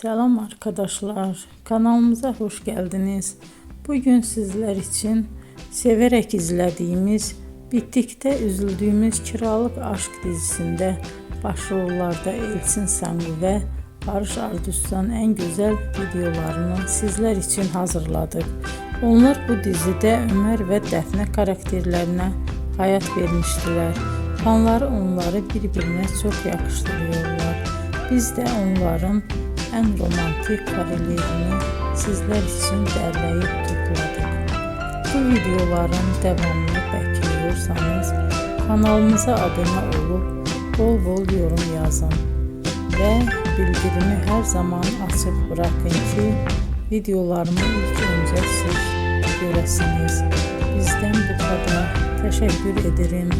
Selam arkadaşlar. Kanalımıza hoş geldiniz. Bugün sizler için severek izlediğimiz, bittikte üzüldüğümüz Kiralık Aşk dizisinde başrollarda Elçin Sangu ve Barış Arduç'tan en güzel videolarını sizler için hazırladık. Onlar bu dizide Ömer ve Defne karakterlerine hayat vermiştiler. Fanları onları çok yakıştırıyorlar. Biz de onların en romantik karelerini sizler için derleyip topladık. Bu videoların devamını bekliyorsanız kanalımıza abone olup bol bol yorum yazın ve bildirimi her zaman açık bırakın ki videolarımı ilk önce siz göresiniz. Bizden bu kadar. Teşekkür ederim.